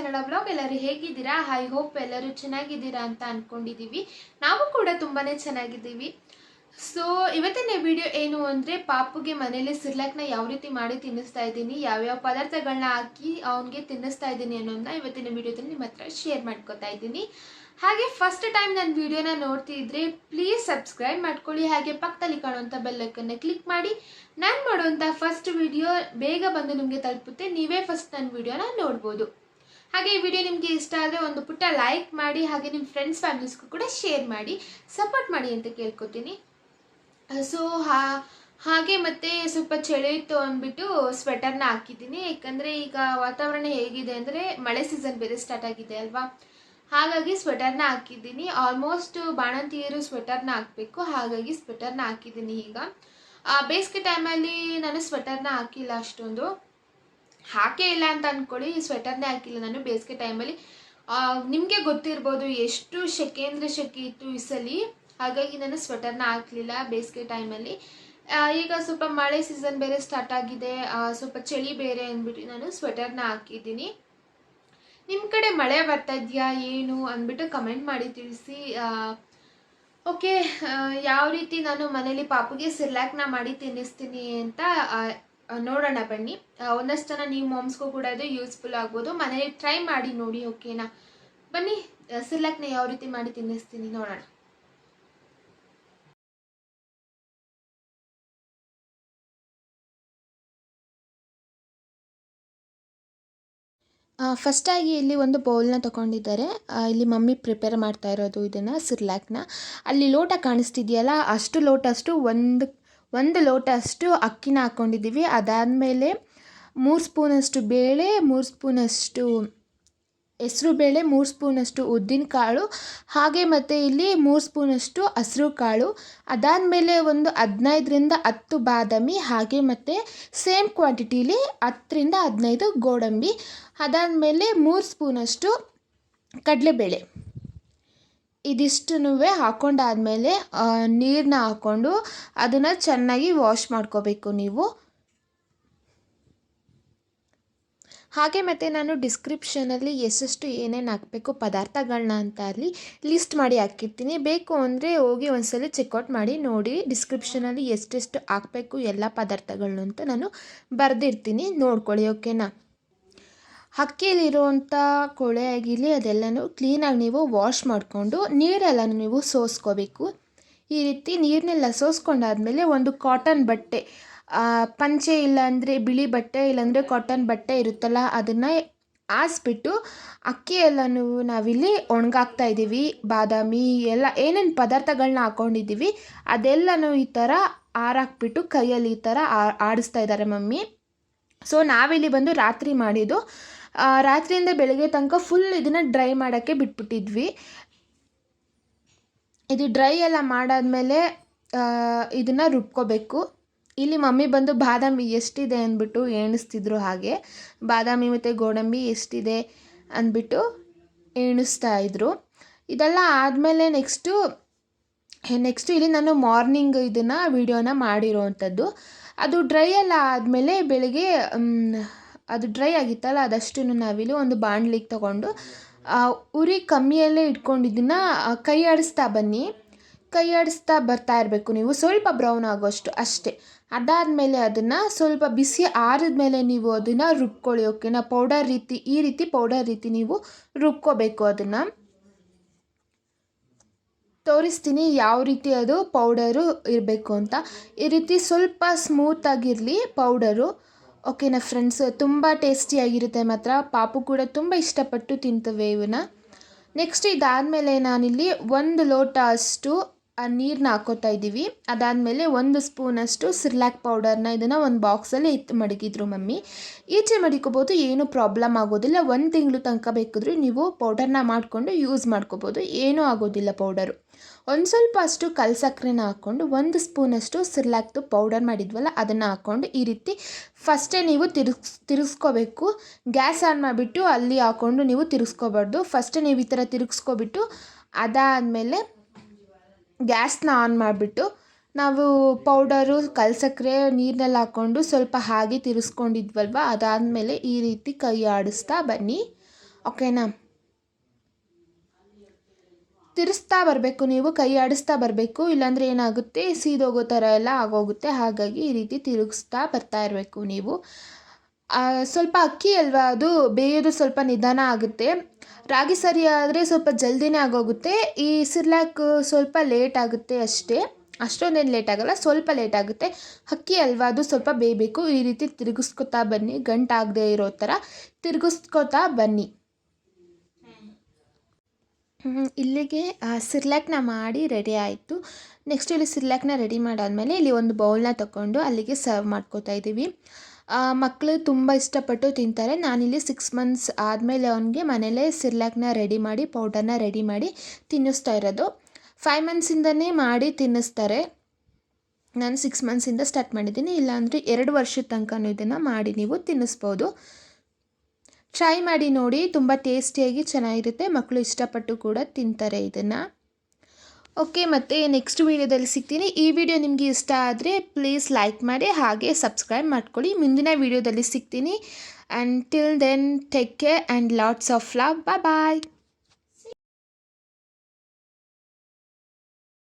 Kannada blog ಎಲ್ಲರೂ ಹೇಗಿದ್ದೀರಾ? I hope ಎಲ್ಲರೂ ಚೆನ್ನಾಗಿದ್ದೀರಾ ಅಂತ ಅಂದ್ಕೊಂಡಿದ್ದೀವಿ ನಾವು ಕೂಡ ತುಂಬಾ ಚೆನ್ನಾಗಿದ್ದೀವಿ. ಸೊ ಇವತ್ತಿನ ವಿಡಿಯೋ ಏನು ಅಂದರೆ ಪಾಪುಗೆ ಮನೇಲಿ ಸಿರ್ಲಾಕ್ನ ಯಾವ ರೀತಿ ಮಾಡಿ ತಿನ್ನಿಸ್ತಾ ಇದ್ದೀನಿ, ಯಾವ್ಯಾವ ಪದಾರ್ಥಗಳನ್ನ ಹಾಕಿ ಅವನಿಗೆ ತಿನ್ನಿಸ್ತಾ ಇದ್ದೀನಿ ಅನ್ನೋದನ್ನ ಇವತ್ತಿನ ವಿಡಿಯೋದಲ್ಲಿ ನಿಮ್ಮ ಹತ್ರ ಶೇರ್ ಮಾಡ್ಕೊತಾ ಇದ್ದೀನಿ. ಹಾಗೆ ಫಸ್ಟ್ ಟೈಮ್ ನನ್ನ ವಿಡಿಯೋನ ನೋಡ್ತಿದ್ರೆ ಪ್ಲೀಸ್ ಸಬ್ಸ್ಕ್ರೈಬ್ ಮಾಡ್ಕೊಳ್ಳಿ. ಹಾಗೆ ಪಕ್ಕದಲ್ಲಿ ಕಾಣುವಂಥ ಬೆಲ್ಲಕ್ಕನ್ನು ಕ್ಲಿಕ್ ಮಾಡಿ. ನಾನು ಮಾಡುವಂಥ ಫಸ್ಟ್ ವಿಡಿಯೋ ಬೇಗ ಬಂದು ನಿಮಗೆ ತಲುಪುತ್ತೆ. ನೀವೇ ಫಸ್ಟ್ ನನ್ನ ವಿಡಿಯೋನ ನೋಡ್ಬೋದು. ಹಾಗೆ ಈ ವಿಡಿಯೋ ನಿಮಗೆ ಇಷ್ಟ ಆದರೆ ಒಂದು ಪುಟ್ಟ ಲೈಕ್ ಮಾಡಿ, ಹಾಗೆ ನಿಮ್ಮ ಫ್ರೆಂಡ್ಸ್ ಫ್ಯಾಮಿಲೀಸ್ಗೂ ಕೂಡ ಶೇರ್ ಮಾಡಿ ಸಪೋರ್ಟ್ ಮಾಡಿ ಅಂತ ಕೇಳ್ಕೊತೀನಿ. ಸೊ ಹಾಗೆ ಮತ್ತೆ ಸ್ವಲ್ಪ ಚಳಿ ಇತ್ತು ಅಂದ್ಬಿಟ್ಟು ಸ್ವೆಟರ್ನ ಹಾಕಿದ್ದೀನಿ. ಯಾಕಂದರೆ ಈಗ ವಾತಾವರಣ ಹೇಗಿದೆ ಅಂದರೆ ಮಳೆ ಸೀಸನ್ ಬೇರೆ ಸ್ಟಾರ್ಟ್ ಆಗಿದೆ ಅಲ್ವಾ? ಹಾಗಾಗಿ ಸ್ವೆಟರ್ನ ಹಾಕಿದ್ದೀನಿ. ಆಲ್ಮೋಸ್ಟ್ ಬಾಣಂತಿಯರು ಸ್ವೆಟರ್ನ ಹಾಕಬೇಕು. ಹಾಗಾಗಿ ಸ್ವೆಟರ್ನ ಹಾಕಿದ್ದೀನಿ ಈಗ. ಬೇಸಿಗೆ ಟೈಮಲ್ಲಿ ನಾನು ಸ್ವೆಟರ್ನ ಹಾಕಿಲ್ಲ ಅಷ್ಟೊಂದು. ಹಾಕೇ ಇಲ್ಲ ಅಂತ ಅಂದ್ಕೊಳ್ಳಿ ಸ್ವೆಟರ್ನೇ ಹಾಕಿಲ್ಲ. ನಾನು ಬೇಸಿಗೆ ಟೈಮಲ್ಲಿ ನಿಮಗೆ ಗೊತ್ತಿರ್ಬೋದು ಎಷ್ಟು ಸೆಕೆ ಅಂದರೆ ಸೆಕೆ ಇತ್ತು ಇಸಲಿ ಸಲ. ಹಾಗಾಗಿ ನಾನು ಸ್ವೆಟರ್ನ ಹಾಕಲಿಲ್ಲ ಬೇಸಿಗೆ ಟೈಮಲ್ಲಿ ಈಗ ಸ್ವಲ್ಪ ಮಳೆ ಸೀಸನ್ ಬೇರೆ ಸ್ಟಾರ್ಟ್ ಆಗಿದೆ. ಸ್ವಲ್ಪ ಚಳಿ ಬೇರೆ ಅಂದ್ಬಿಟ್ಟು ನಾನು ಸ್ವೆಟರ್ನ ಹಾಕಿದ್ದೀನಿ. ನಿಮ್ಮ ಕಡೆ ಮಳೆ ಬರ್ತಾ ಇದೆಯಾ, ಏನು ಅಂದ್ಬಿಟ್ಟು ಕಮೆಂಟ್ ಮಾಡಿ ತಿಳಿಸಿ. ಓಕೆ ಯಾವ ರೀತಿ ನಾನು ಮನೇಲಿ ಪಾಪುಗೆ ಸಿರ್ಲಾಕ್ನ ಮಾಡಿ ತಿನ್ನಿಸ್ತೀನಿ ಅಂತ ನೋಡೋಣ ಬನ್ನಿ. ಒಂದಷ್ಟು ಜನ ನೀವು ಮಾಮ್ಸ್ಗೂ ಕೂಡ ಅದು ಯೂಸ್ಫುಲ್ ಆಗ್ಬೋದು. ಮನೇಲಿ ಟ್ರೈ ಮಾಡಿ ನೋಡಿ ಓಕೆನಾ ಬನ್ನಿ. ಸಿರ್ಲಕ್ನ ಯಾವ ರೀತಿ ಮಾಡಿ ತಿನ್ನಿಸ್ತೀನಿ ನೋಡೋಣ. ಫಸ್ಟಾಗಿ ಇಲ್ಲಿ ಒಂದು ಬೌಲ್ನ ತೊಗೊಂಡಿದ್ದಾರೆ. ಇಲ್ಲಿ ಮಮ್ಮಿ ಪ್ರಿಪೇರ್ ಮಾಡ್ತಾ ಇರೋದು ಇದನ್ನು ಸಿರ್ಲ್ಯಾಕ್ನ ಅಲ್ಲಿ ಲೋಟ ಕಾಣಿಸ್ತಿದೆಯಲ್ಲ, ಅಷ್ಟು ಲೋಟ ಅಷ್ಟು ಒಂದು ಒಂದು ಲೋಟ ಅಷ್ಟು ಅಕ್ಕಿನ ಹಾಕ್ಕೊಂಡಿದ್ದೀವಿ ಅದಾದಮೇಲೆ ಮೂರು ಸ್ಪೂನಷ್ಟು ಬೇಳೆ, ಮೂರು ಸ್ಪೂನಷ್ಟು ಹೆಸರು ಬೇಳೆ, ಮೂರು ಸ್ಪೂನಷ್ಟು ಉದ್ದಿನ ಕಾಳು ಹಾಗೆ ಮತ್ತು ಇಲ್ಲಿ ಮೂರು ಸ್ಪೂನಷ್ಟು ಹಸ್ರು ಕಾಳು. ಅದಾದಮೇಲೆ ಒಂದು ಹದಿನೈದರಿಂದ ಹತ್ತು ಬಾದಾಮಿ, ಹಾಗೆ ಮತ್ತು ಸೇಮ್ ಕ್ವಾಂಟಿಟೀಲಿ ಹತ್ತರಿಂದ ಹದಿನೈದು ಗೋಡಂಬಿ. ಅದಾದಮೇಲೆ ಮೂರು ಸ್ಪೂನಷ್ಟು ಕಡಲೆಬೇಳೆ. ಇದಿಷ್ಟನ್ನು ಹಾಕ್ಕೊಂಡಾದಮೇಲೆ ನೀರನ್ನ ಹಾಕ್ಕೊಂಡು ಅದನ್ನು ಚೆನ್ನಾಗಿ ವಾಶ್ ಮಾಡ್ಕೋಬೇಕು ನೀವು. ಹಾಗೆ ಮತ್ತು ನಾನು ಡಿಸ್ಕ್ರಿಪ್ಷನಲ್ಲಿ ಎಷ್ಟೆಷ್ಟು ಏನೇನು ಹಾಕಬೇಕು ಪದಾರ್ಥಗಳನ್ನ ಅಂತ ಅಲ್ಲಿ ಲಿಸ್ಟ್ ಮಾಡಿ ಹಾಕಿರ್ತೀನಿ. ಬೇಕು ಅಂದರೆ ಹೋಗಿ ಒಂದ್ಸಲ ಚೆಕ್ಔಟ್ ಮಾಡಿ ನೋಡಿ, ಡಿಸ್ಕ್ರಿಪ್ಷನಲ್ಲಿ ಎಷ್ಟೆಷ್ಟು ಹಾಕಬೇಕು, ಎಲ್ಲ ಪದಾರ್ಥಗಳನ್ನ ಅಂತ ನಾನು ಬರೆದಿರ್ತೀನಿ. ನೋಡ್ಕೊಳ್ಳಿ, ಓಕೆನಾ? ಅಕ್ಕಿಯಲ್ಲಿರುವಂಥ ಕೊಳೆ ಆಗಿರಲಿ, ಅದೆಲ್ಲನೂ ಕ್ಲೀನಾಗಿ ನೀವು ವಾಶ್ ಮಾಡಿಕೊಂಡು ನೀರೆಲ್ಲನೂ ನೀವು ಸೋಸ್ಕೋಬೇಕು. ಈ ರೀತಿ ನೀರನ್ನೆಲ್ಲ ಸೋಸ್ಕೊಂಡಾದ್ಮೇಲೆ ಒಂದು ಕಾಟನ್ ಬಟ್ಟೆ ಪಂಚೆ ಇಲ್ಲಾಂದರೆ ಬಿಳಿ ಬಟ್ಟೆ ಇಲ್ಲಾಂದರೆ ಕಾಟನ್ ಬಟ್ಟೆ ಇರುತ್ತಲ್ಲ, ಅದನ್ನು ಆಸ್ಬಿಟ್ಟು ಅಕ್ಕಿ ಎಲ್ಲನೂ ನಾವಿಲ್ಲಿ ಒಣಗಾಕ್ತಾ ಇದ್ದೀವಿ. ಬಾದಾಮಿ ಎಲ್ಲ ಏನೇನು ಪದಾರ್ಥಗಳನ್ನ ಹಾಕ್ಕೊಂಡಿದ್ದೀವಿ ಅದೆಲ್ಲನೂ ಈ ಥರ ಆರಾಕ್ಬಿಟ್ಟು ಕೈಯಲ್ಲಿ ಈ ಥರ ಆಡಿಸ್ತಾ ಇದ್ದಾರೆ ಮಮ್ಮಿ. ಸೊ ನಾವಿಲ್ಲಿ ಬಂದು ರಾತ್ರಿ ಮಾಡಿದ್ದು ರಾತ್ರಿಯಿಂದ ಬೆಳಗ್ಗೆ ತನಕ ಫುಲ್ ಇದನ್ನು ಡ್ರೈ ಮಾಡೋಕ್ಕೆ ಬಿಟ್ಬಿಟ್ಟಿದ್ವಿ. ಇದು ಡ್ರೈ ಎಲ್ಲ ಮಾಡಾದಮೇಲೆ ಇದನ್ನು ರುಬ್ಕೋಬೇಕು. ಇಲ್ಲಿ ಮಮ್ಮಿ ಬಂದು ಬಾದಾಮಿ ಎಷ್ಟಿದೆ ಅಂದ್ಬಿಟ್ಟು ಎಣಿಸ್ತಿದ್ರು ಹಾಗೆ. ಬಾದಾಮಿ ಮತ್ತು ಗೋಡಂಬಿ ಎಷ್ಟಿದೆ ಅಂದ್ಬಿಟ್ಟು ಎಣಿಸ್ತಾ ಇದ್ರು. ಇದೆಲ್ಲ ಆದಮೇಲೆ ನೆಕ್ಸ್ಟು ನೆಕ್ಸ್ಟು ಇಲ್ಲಿ ನಾನು ಮಾರ್ನಿಂಗ್ ಇದನ್ನು ವಿಡಿಯೋನ ಮಾಡಿರೋವಂಥದ್ದು. ಅದು ಡ್ರೈ ಎಲ್ಲ ಆದಮೇಲೆ ಬೆಳಗ್ಗೆ ಅದು ಡ್ರೈ ಆಗಿತ್ತಲ್ಲ, ಅದಷ್ಟನ್ನು ನಾವಿಲ್ಲಿ ಒಂದು ಬಾಣಲಿಗೆ ತಗೊಂಡು ಉರಿ ಕಮ್ಮಿಯಲ್ಲೇ ಇಟ್ಕೊಂಡಿದ್ದನ್ನ ಕೈ ಆಡಿಸ್ತಾ ಬನ್ನಿ. ಕೈ ಆಡಿಸ್ತಾ ಬರ್ತಾ ಇರಬೇಕು ನೀವು. ಸ್ವಲ್ಪ ಬ್ರೌನ್ ಆಗೋಷ್ಟು ಅಷ್ಟೇ. ಅದಾದಮೇಲೆ ಅದನ್ನು ಸ್ವಲ್ಪ ಬಿಸಿ ಆರಿದ ಮೇಲೆ ನೀವು ಅದನ್ನು ರುಬ್ಕೊಳ್ಳಿ ಪೌಡರ್ ರೀತಿ, ಈ ರೀತಿ ಪೌಡರ್ ರೀತಿ ನೀವು ರುಬ್ಕೋಬೇಕು ಅದನ್ನು. ತೋರಿಸ್ತೀನಿ ಯಾವ ರೀತಿ ಅದು ಪೌಡರು ಇರಬೇಕು ಅಂತ. ಈ ರೀತಿ ಸ್ವಲ್ಪ ಸ್ಮೂತಾಗಿರಲಿ ಪೌಡರು ಓಕೆನಾ ಫ್ರೆಂಡ್ಸ್ ತುಂಬ ಟೇಸ್ಟಿಯಾಗಿರುತ್ತೆ ಮಾತ್ರ ಪಾಪು ಕೂಡ ತುಂಬ ಇಷ್ಟಪಟ್ಟು ತಿಂತವೆ ಇವನ್ನ ನೆಕ್ಸ್ಟ್ ಇದಾದಮೇಲೆ ನಾನಿಲ್ಲಿ ಒಂದು ಲೋಟ ಅಷ್ಟು ನೀರನ್ನ ಹಾಕೋತಾ ಇದ್ದೀವಿ. ಅದಾದಮೇಲೆ ಒಂದು ಸ್ಪೂನಷ್ಟು ಸಿರ್ಲಾಕ್ ಪೌಡರ್ನ ಇದನ್ನು ಒಂದು ಬಾಕ್ಸಲ್ಲಿ ಇತ್ತು ಮಡಗಿದ್ರು ಮಮ್ಮಿ. ಈಚೆ ಮಡಿಕೋಬೋದು, ಏನೂ ಪ್ರಾಬ್ಲಮ್ ಆಗೋದಿಲ್ಲ. ಒಂದು ತಿಂಗಳು ತನಕ ಬೇಕಿದ್ರೂ ನೀವು ಪೌಡರ್ನ ಮಾಡಿಕೊಂಡು ಯೂಸ್ ಮಾಡ್ಕೋಬೋದು. ಏನೂ ಆಗೋದಿಲ್ಲ ಪೌಡರು. ಒಂದು ಸ್ವಲ್ಪ ಅಷ್ಟು ಕಲ್ ಸಕ್ಕರೆನ ಹಾಕ್ಕೊಂಡು ಒಂದು ಸ್ಪೂನಷ್ಟು ಸಿರ್ಲ್ಯಾಕ್ದು ಪೌಡರ್ ಮಾಡಿದ್ವಲ್ಲ, ಅದನ್ನು ಹಾಕ್ಕೊಂಡು ಈ ರೀತಿ ಫಸ್ಟೇ ನೀವು ತಿರುಗಿಸ್, ತಿರುಗಿಸ್ಕೋಬೇಕು. ಗ್ಯಾಸ್ ಆನ್ ಮಾಡಿಬಿಟ್ಟು ಅಲ್ಲಿ ಹಾಕ್ಕೊಂಡು ನೀವು ತಿರುಗಿಸ್ಕೋಬಾರ್ದು. ಫಸ್ಟೇ ನೀವು ಈ ಥರ ತಿರುಗಿಸ್ಕೊಬಿಟ್ಟು ಅದಾದಮೇಲೆ ಗ್ಯಾಸ್ನ ಆನ್ ಮಾಡಿಬಿಟ್ಟು ನಾವು ಪೌಡರು, ಕಲ್ಸಕ್ಕರೆ, ನೀರ್ನಲ್ಲಿ ಹಾಕ್ಕೊಂಡು ಸ್ವಲ್ಪ ಹಾಗೆ ತಿರುಸ್ಕೊಂಡಿದ್ವಲ್ವ? ಅದಾದಮೇಲೆ ಈ ರೀತಿ ಕೈ ಆಡಿಸ್ತಾ ಬನ್ನಿ. ಓಕೆನಾ? ತಿರುಸ್ತಾ ಬರಬೇಕು ನೀವು, ಕೈ ಆಡಿಸ್ತಾ ಬರಬೇಕು. ಇಲ್ಲಾಂದರೆ ಏನಾಗುತ್ತೆ? ಸೀದೋಗೋ ಥರ ಎಲ್ಲ ಆಗೋಗುತ್ತೆ. ಹಾಗಾಗಿ ಈ ರೀತಿ ತಿರುಗಿಸ್ತಾ ಬರ್ತಾ ಇರಬೇಕು ನೀವು. ಸ್ವಲ್ಪ ಅಕ್ಕಿ ಅಲ್ವಾ ಅದು? ಬೇಯೋದು ಸ್ವಲ್ಪ ನಿಧಾನ ಆಗುತ್ತೆ. ರಾಗಿ ಸರಿ ಆದರೆ ಸ್ವಲ್ಪ ಜಲ್ದಿನೇ ಆಗೋಗುತ್ತೆ. ಈ ಸಿರ್ಲಾಕ್ ಸ್ವಲ್ಪ ಲೇಟ್ ಆಗುತ್ತೆ ಅಷ್ಟೇ. ಅಷ್ಟೊಂದೇನು ಲೇಟ್ ಆಗಲ್ಲ, ಸ್ವಲ್ಪ ಲೇಟ್ ಆಗುತ್ತೆ. ಅಕ್ಕಿ ಅಲ್ವಾ ಅದು ಸ್ವಲ್ಪ ಬೇಯಬೇಕು. ಈ ರೀತಿ ತಿರುಗಿಸ್ಕೊತಾ ಬನ್ನಿ. ಗಂಟಾಗದೇ ಇರೋ ಥರ ತಿರುಗಿಸ್ಕೊತಾ ಬನ್ನಿ. ಇಲ್ಲಿಗೆ ಸಿರ್ಲಾಕ್ನ ಮಾಡಿ ರೆಡಿ ಆಯಿತು. ನೆಕ್ಸ್ಟ್ ಇಲ್ಲಿ ಸಿರ್ಲಾಕ್ನ ರೆಡಿ ಮಾಡಾದಮೇಲೆ ಇಲ್ಲಿ ಒಂದು ಬೌಲ್ನ ತಗೊಂಡು ಅಲ್ಲಿಗೆ ಸರ್ವ್ ಮಾಡ್ಕೋತಾ ಇದ್ದೀವಿ. ಮಕ್ಕಳು ತುಂಬ ಇಷ್ಟಪಟ್ಟು ತಿಂತಾರೆ. ನಾನಿಲ್ಲಿ ಸಿಕ್ಸ್ ಮಂತ್ಸ್ ಆದಮೇಲೆ ಅವನಿಗೆ ಮನೆಯಲ್ಲೇ ಸಿರ್ಲಾಕ್ನ ರೆಡಿ ಮಾಡಿ ಪೌಡರ್ನ ರೆಡಿ ಮಾಡಿ ತಿನ್ನಿಸ್ತಾ ಇರೋದು. ಫೈವ್ ಮಂತ್ಸಿಂದನೇ ಮಾಡಿ ತಿನ್ನಿಸ್ತಾರೆ. ನಾನು ಸಿಕ್ಸ್ ಮಂತ್ಸಿಂದ ಸ್ಟಾರ್ಟ್ ಮಾಡಿದ್ದೀನಿ. ಇಲ್ಲಾಂದರೆ ಎರಡು ವರ್ಷದ ತನಕನೂ ಇದನ್ನು ಮಾಡಿ ನೀವು ತಿನ್ನಿಸ್ಬೋದು. ಟ್ರೈ ಮಾಡಿ ನೋಡಿ. ತುಂಬ ಟೇಸ್ಟಿಯಾಗಿ ಚೆನ್ನಾಗಿರುತ್ತೆ. ಮಕ್ಕಳು ಇಷ್ಟಪಟ್ಟು ಕೂಡ ತಿಂತಾರೆ ಇದನ್ನು. ಓಕೆ ಮತ್ತೆ ನೆಕ್ಸ್ಟ್ ವಿಡಿಯೋದಲ್ಲಿ ಸಿಗ್ತೀನಿ. ಈ ವಿಡಿಯೋ ನಿಮಗೆ ಇಷ್ಟ ಆದರೆ ಪ್ಲೀಸ್ ಲೈಕ್ ಮಾಡಿ, ಹಾಗೆ ಸಬ್ಸ್ಕ್ರೈಬ್ ಮಾಡ್ಕೊಳ್ಳಿ. ಮುಂದಿನ ವಿಡಿಯೋದಲ್ಲಿ ಸಿಗ್ತೀನಿ. And till then take care and lots of love bye